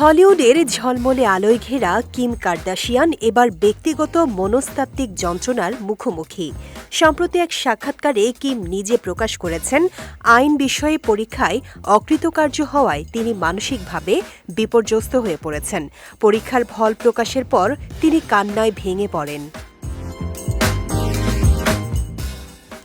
হলিউডের ঝলমলে আলোয় ঘেরা কিম কার্দাশিয়ান এবার ব্যক্তিগত মনস্তাত্ত্বিক যন্ত্রণার মুখোমুখি। সম্প্রতি এক সাক্ষাৎকারে কিম নিজে প্রকাশ করেছেন, আইন বিষয়ে পরীক্ষায় অকৃতকার্য হওয়ায় তিনি মানসিকভাবে বিপর্যস্ত হয়ে পড়েছেন। পরীক্ষার ফল প্রকাশের পর তিনি কান্নায় ভেঙে পড়েন।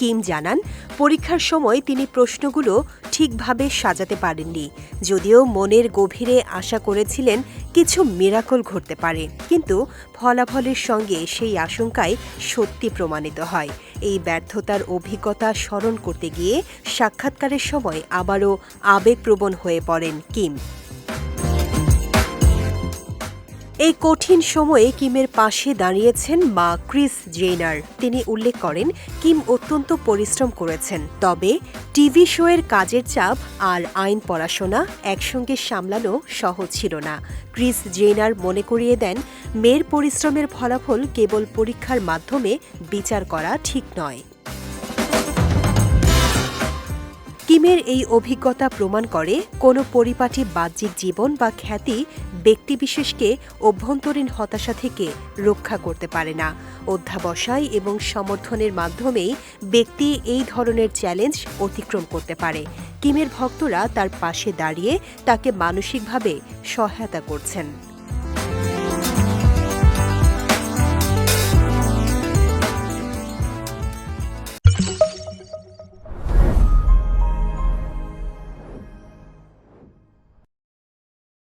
কিম জানান, পরীক্ষার সময় তিনি প্রশ্নগুলো ঠিকভাবে সাজাতে পারেননি। যদিও মনের গভীরে আশা করেছিলেন কিছু মিরাকল ঘটতে পারে, কিন্তু ফলাফলের সঙ্গে সেই আশঙ্কায় সত্যি প্রমাণিত হয়। এই ব্যর্থতার অভিজ্ঞতা স্মরণ করতে গিয়ে সাক্ষাৎকারের সময় আবারও আবেগপ্রবণ হয়ে পড়েন কিম। এই কঠিন সময়ে কিমের পাশে দাঁড়িয়েছেন মা ক্রিস জেইনার। তিনি উল্লেখ করেন, কিম অত্যন্ত পরিশ্রম করেছেন। তবে টিভি শোয়ের কাজের চাপ আর আইন পড়াশোনা একসঙ্গে সামলানো সহজ ছিল না। ক্রিস জেইনার মনে করিয়ে দেন, মেয়ের পরিশ্রমের ফলাফল কেবল পরীক্ষার মাধ্যমে বিচার করা ঠিক নয়। কিমের এই অভিজ্ঞতা প্রমাণ করে কোনো পরিপাটি বাহ্যিক জীবন বা খ্যাতি ব্যক্তিবিশেষকে অভ্যন্তরীণ হতাশা থেকে রক্ষা করতে পারে না। অধ্যাবসায় এবং সমর্থনের মাধ্যমেই ব্যক্তি এই ধরনের চ্যালেঞ্জ অতিক্রম করতে পারে। কিমের ভক্তরা তার পাশে দাঁড়িয়ে তাকে মানসিকভাবে সহায়তা করছেন।